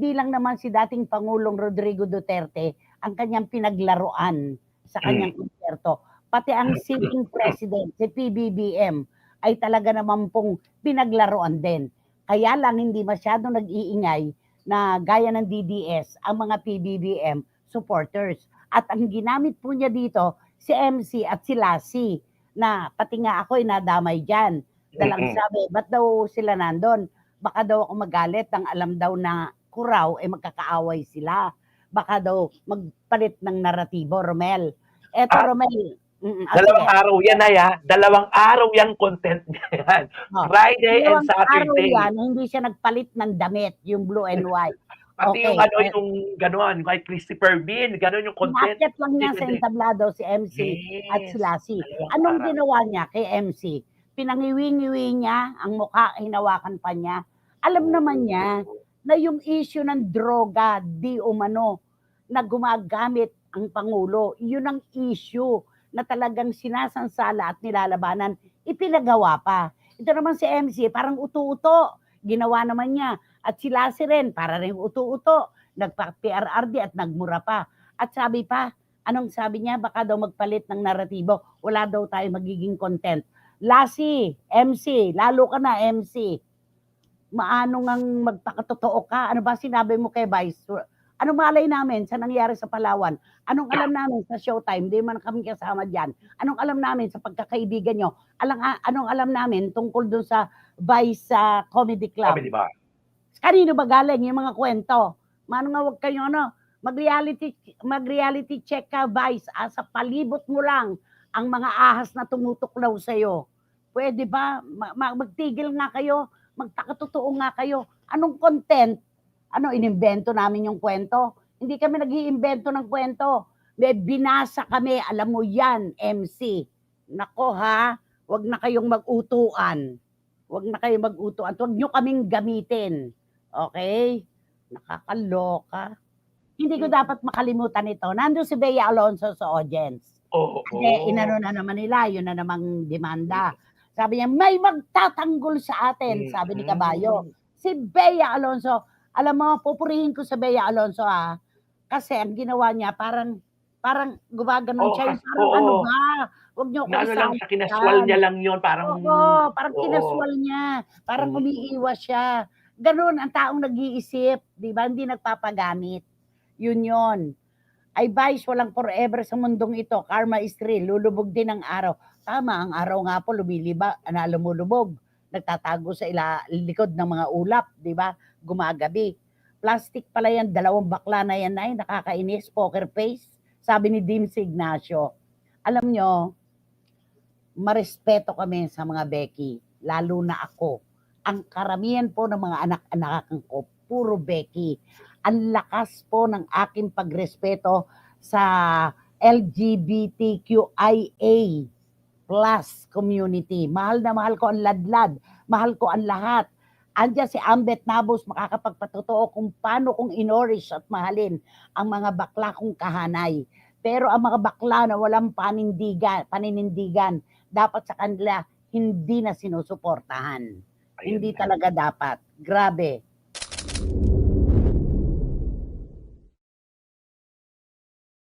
hindi lang naman si dating Pangulong Rodrigo Duterte ang kanyang pinaglaruan sa kanyang konserto. Pati ang sitting president, si PBBM, ay talaga naman pong pinaglaruan din. Kaya lang hindi masyadong nag-iingay na gaya ng DDS ang mga PBBM supporters. At ang ginamit po niya dito, si MC at si Lassie, na pati nga ako ay nadamay dyan. Dalang sabi, ba't daw sila nandun? Baka daw ako magalit ang alam daw na kuraw ay magkakaaway sila. Baka daw magpalit ng naratibo, Romel. Eto, Ah, Romel. Mm, ah, Dalawang araw yan ay. Dalawang araw yung content niya yan. Oh. Friday and Dalawang araw Saturday. yan, hindi siya nagpalit ng damit, yung blue and white. Pati Okay, yung ano, eh. yung gano'n, kay Christopher Bean, gano'n yung content. Inakyat lang niya sa entablado si MC at si Lassie. Anong ginawa niya kay MC? Pinangiwi-ngiwi niya ang mukha, hinawakan pa niya. Alam naman niya na yung issue ng droga, di umano, na gumagamit ang Pangulo, yun ang issue na talagang sinasansala at nilalabanan, ipinagawa pa. Ito naman si MC, parang uto-uto. Ginawa naman niya. At si Lassie rin, para rin uto-uto. Nagpa-PRRD at nagmura pa. At sabi pa, anong sabi niya? Baka daw magpalit ng naratibo. Wala daw tayo magiging content. Lassie, MC, lalo ka na MC. Maano ngang magpakatotoo ka? Ano ba sinabi mo kay Vice? Anong malay namin sa nangyari sa Palawan? Anong alam namin sa Showtime? Di man kami kasama dyan. Anong alam namin sa pagkakaibigan nyo? Alang, anong alam namin tungkol dun sa Vice sa Comedy Club? Sabi, di ba? Kanino ba galing yung mga kwento? Mano nga wag kayo ano, mag-reality, mag-reality check ka, Vice. Ah, sa palibot mo lang ang mga ahas na tumutuklaw sa'yo. Pwede ba? Ma- magtigil nga kayo. Magtakatotoo nga kayo. Anong content? Ano, inimbento namin yung kwento? Hindi kami nag iimbento ng kwento. May binasa kami, alam mo yan, MC. Nako ha, wag na kayong mag-utuan. Wag na kayong mag-utuan. Huwag nyo kaming gamitin. Okay? Nakakaloka. Hindi ko dapat makalimutan ito. Nandun si Bea Alonso sa audience. Oo. Kasi inano na naman nila, yun na namang demanda. Sabi niya, may magtatanggol sa atin, sabi ni Kabayo. Si Bea Alonso, alam mo, pupurihin ko sa Bea Alonso ah. Kasi ang ginawa niya, parang parang gumaganon Oo, siya. Yung kas- Parang oo. ano ba? Huwag niyo ko Na ano lang siya, kinaswal niya lang yun. Parang, Oo, parang Oo. kinaswal niya. Parang Mm. umiiwas siya. Ganun ang taong nag-iisip, di ba? Hindi nagpapagamit. Yun yon. Ay vice, walang forever sa mundong ito. Karma is real. Lulubog din ang araw. Tama, ang araw nga po lumiliba, na lumulubog. Nagtatago sa ila, likod ng mga ulap, di ba? Gumagabi. Plastic pala yan, dalawang bakla na yan ay nakakainis, poker face. Sabi ni Dim Ignacio. Alam nyo, marespeto kami sa mga Becky, lalo na ako. Ang karamihan po ng mga anak-anak ko, puro Becky. Ang lakas po ng aking pagrespeto sa LGBTQIA plus community. Mahal na mahal ko ang ladlad. Mahal ko ang lahat. Andiyan si Ambet Nabos makakapagpatotoo kung paano kong inorish at mahalin ang mga bakla kong kahanay. Pero ang mga bakla na walang panindigan, paninindigan, dapat sa kanila hindi na sinusuportahan. Ayun Hindi talaga dapat. Grabe.